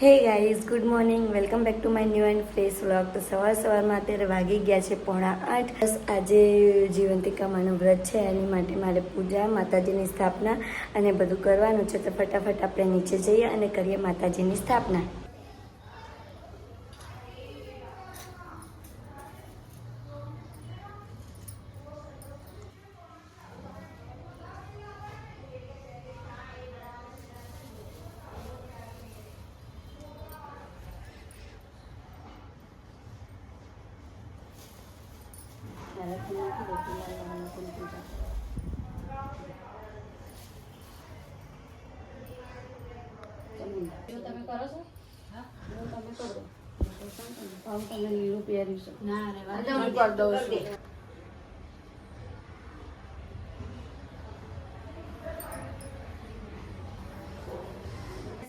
Hey guys good morning welcome back to my new and fresh vlog તો સવાર સવારમાં અત્યારે વાગી ગયા છે પોણા આઠ. બસ આજે જીવંતિકામાનું વ્રત છે, એની માટે મારે પૂજા, માતાજીની સ્થાપના અને બધું કરવાનું છે. તો ફટાફટ આપણે નીચે જઈએ અને કરીએ માતાજીની સ્થાપના. તમે કરો છો હા તમે કરો ભાવ તમને લીલું પહેર્યું છે ના. રે વાત કરી દઉં છું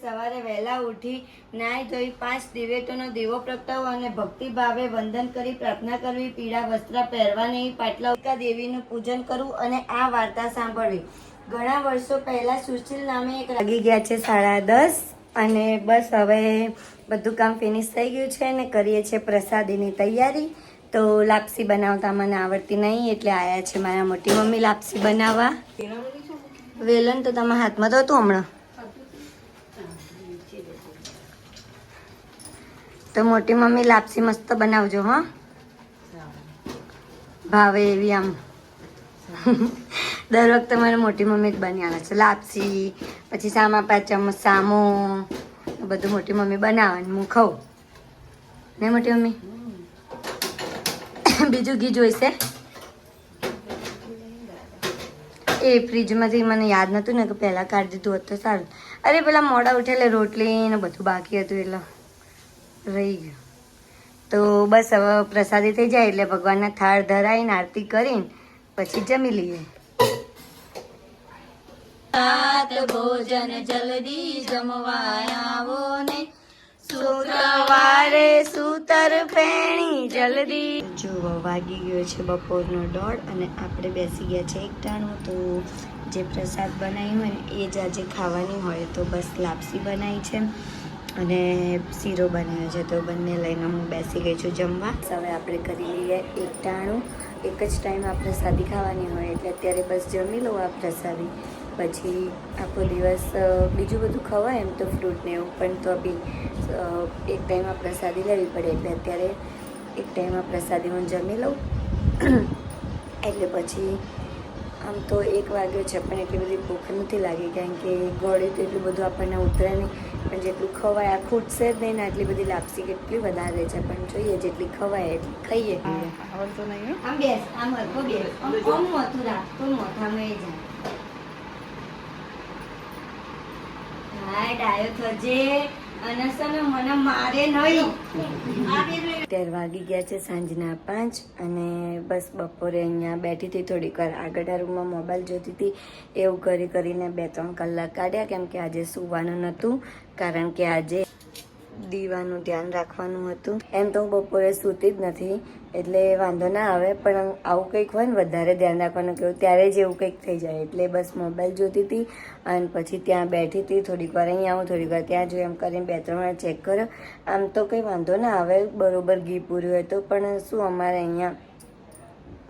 સવારે વહેલા ઉઠી નાહી ધોઈ પાંચ દિવેટોનો દીવો પ્રગટાવો અને ભક્તિ ભાવે વંદન કરી પ્રાર્થના કરવી, પીળા વસ્ત્ર પહેરવાની પાટલાવિકા દેવીનું પૂજન કરવું અને આ વાર્તા સાંભળવી. ઘણા વર્ષો પહેલા સુશીલ નામે એક લાગી ગયા છે સાડા દસ અને બસ હવે બધું કામ ફિનિશ થઈ ગયું છે અને કરીએ છીએ પ્રસાદીની તૈયારી. તો લાપસી બનાવતા મને આવડતી નહીં એટલે આવ્યા છે મારા મોટી મમ્મી લાપસી બનાવવા. વેલણ તો તમારા હાથમાં તો હતું હમણાં? તો મોટી મમ્મી લાપસી મસ્ત બનાવજો, હા. ભાવે એવી આમ. દર વખતે મારે મોટી મમ્મી જ બની છે. લાપસી, પછી સામા પાચમ સામો બધું મોટી મમ્મી બનાવે હું ખાઉં. ને મોટી મમ્મી? બીજું ઘી જોઈશે? એ ફ્રીજમાંથી મને યાદ નતું ને કે પહેલાં કાઢી દીધું હતું સારું. અરે, પેલા મોડા ઉઠેલે રોટલી ને બધું બાકી હતું એટલે. રહી ગયું. તો બસ હવે પ્રસાદી થઈ જાય એટલે ભગવાનના થાળ ધરાઈને આરતી કરીને પછી જમી લઈએ. ભોજન જલ્દી જમવા આવો ને. શુક્રવારે સૂતર ફેણી જલ્દી. જુઓ વાગી ગયો છે બપોરનો દોઢ અને આપણે બેસી ગયા છે એકટાણું તો જે પ્રસાદ બનાવ્યું હોય ને એ જ આજે ખાવાની હોય તો બસ લાપસી બનાવી છે. અને શીરો બનાવ્યો છે. તો બંને લઈને હું બેસી ગઈ છું જમવા. હવે આપણે કરી લઈએ એક ટાણું. એક જ ટાઈમ આપણે સાદી ખાવાની હોય એટલે અત્યારે બસ જમી લઉં આ પ્રસાદી. પછી આખો દિવસ બીજું બધું ખવાય એમ તો ફ્રૂટ ને એવું. પણ તો બી એક ટાઈમ આ પ્રસાદી લેવી પડે એટલે અત્યારે એક ટાઈમ આ પ્રસાદી હું જમી લઉં. એટલે પછી આમ તો એક વાગ્યો છે પણ એટલી બધી ભૂખ નથી લાગી કારણ કે ગોળી તો એટલું બધું આપણને ઉતરે નહીં. પણ જેટલું ખવાય આ ખૂટશે જ નહીં ને આટલી બધી લાપસી કેટલી વધારે છે પણ જોઈએ જેટલી ખવાય એટલી ખાઈએ આવડતું નહીં આમ બેસ આમ હરખો બેસ. આમ મોથું રાખ તો મોથામાં એ જાય હાય ડાયો થજે. અત્યારે વાગી ગયા છે સાંજના પાંચ અને બસ બપોરે અહીંયા બેઠી હતી થોડીક વાર. આગળના રૂમમાં મોબાઈલ જોતી હતી. એવું કરી કરીને બે ત્રણ કલાક કાઢ્યા, કેમ કે આજે સુવાનું નહોતું, કારણ કે આજે દીવાનું ધ્યાન રાખવાનું હતું. એમ તો હું બપોરે સૂતી જ નથી, એટલે વાંધો ના આવે, પણ આવું કંઈક હોય ને, વધારે ધ્યાન રાખવાનું કેવું ત્યારે જ એવું કંઈક થઈ જાય. એટલે બસ મોબાઈલ જોતી હતી અને પછી ત્યાં બેઠી હતી, થોડીક વાર અહીં આવું, થોડીક વાર ત્યાં જોઈએ એમ કરીને બે ત્રણ વાર ચેક કર્યો. આમ તો કંઈ વાંધો ના આવે, બરોબર ઘી પૂર્યું હોય તો, પણ શું અમારે અહીંયા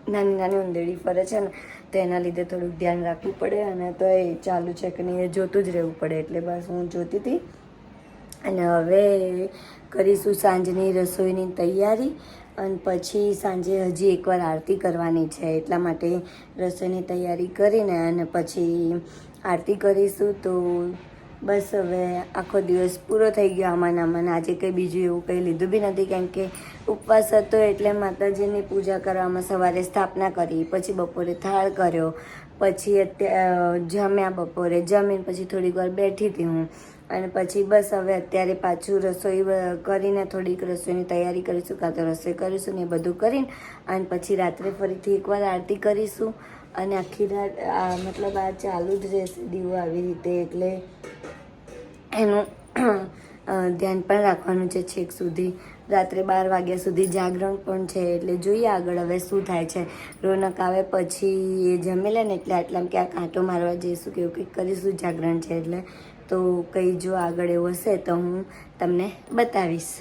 નાની નાની ઉંદેડી ફરે છે ને, તો એના લીધે થોડુંક ધ્યાન રાખવું પડે અને તો એ ચાલુ છે કે નહીં, એ જોતું જ રહેવું પડે. એટલે બસ હું જોતી હતી. અને હવે કરીશું સાંજની રસોઈની તૈયારી અને પછી સાંજે હજી એકવાર આરતી કરવાની છે, એટલા માટે રસોઈની તૈયારી કરીને અને પછી આરતી કરીશું તો બસ હવે આખો દિવસ પૂરો થઈ ગયો આમાં આમાં આજે કંઈ બીજું એવું કંઈ લીધું બી નથી કારણ કે ઉપવાસ હતો એટલે માતાજીની પૂજા કરવામાં સવારે સ્થાપના કરી, પછી બપોરે થાળ કર્યો, પછી અત્યારે જમ્યા બપોરે. જમીને પછી થોડીક વાર બેઠી હતી હું. અને પછી બસ હવે અત્યારે પાછું રસોઈ કરીને થોડીક રસોઈની તૈયારી કરીશું, કાં તો રસોઈ કરીશું ને એ બધું કરીને, અને પછી રાત્રે ફરીથી એકવાર આરતી કરીશું. અને આખી રાત મતલબ આ ચાલુ જ રહેશે દીવો આવી રીતે, એટલે એનું ધ્યાન પણ રાખવાનું છે છેક સુધી. રાત્રે બાર વાગ્યા સુધી જાગરણ પણ છે, એટલે જોઈએ આગળ હવે શું થાય છે. રોનક આવે પછી એ જમી લે ને એટલે આટલામાં આ કાંટો મારવા જઈશું કે એવું કંઈક કરીશું જાગરણ છે એટલે. તો કંઈ જો આગળ એવું હશે તો હું તમને બતાવીશ.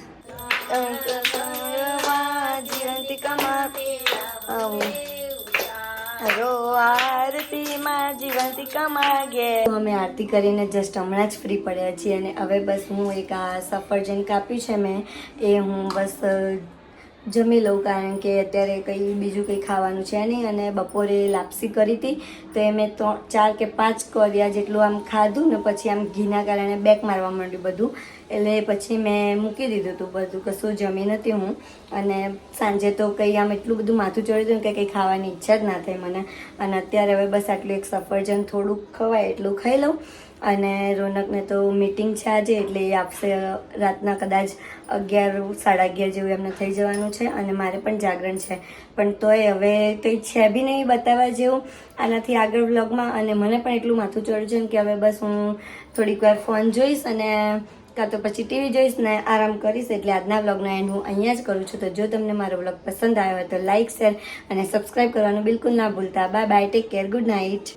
હરો આરતીમાં જીવંતી કમાગે. અમે આરતી કરીને જસ્ટ હમણાં જ ફ્રી પડ્યા છીએ અને હવે બસ હું એક આ સફરજન કાપ્યું છે મેં. એ હું બસ જમી લઉં કારણ કે અત્યારે કંઈ બીજું કંઈ ખાવાનું છે નહીં અને બપોરે લાપસી કરી હતી. તો એ મેં ત્રણ, ચાર કે પાંચ કર્યા જેટલું આમ ખાધું ને પછી આમ ઘીના કારણે બેક મારવા માંડ્યું બધું. એટલે પછી મેં મૂકી દીધું હતું બધું કશું જમી નથી હું. અને સાંજે તો કંઈ આમ એટલું બધું માથું ચડ્યું હતું કે કંઈ ખાવાની ઈચ્છા જ ના થઈ મને. અને અત્યારે હવે બસ આટલું એક સફરજન થોડુંક ખવાય એટલું ખાઈ લઉં. અને રોનકને તો મીટિંગ છે આજે, એટલે એ આપશે રાતના કદાચ અગિયાર, સાડા અગિયાર જેવું એમને થઈ જવાનું છે અને મારે પણ જાગરણ છે. પણ તોય હવે કંઈ છે બી નહીં બતાવવા જેવું આનાથી આગળ વ્લોગમાં અને મને પણ એટલું માથું ચડ્યું છે કે હવે બસ હું થોડીક વાર ફોન જોઈશ અને કાં તો પછી ટીવી જોઈશ ને આરામ કરીશ, એટલે આજના વ્લોગનો એન્ડ હું અહીંયા જ કરું છું. તો જો તમને મારો વ્લોગ પસંદ આવ્યો હોય તો લાઇક શેર અને સબસ્ક્રાઈબ કરવાનું બિલકુલ ના ભૂલતા. Bye bye, take care, good night.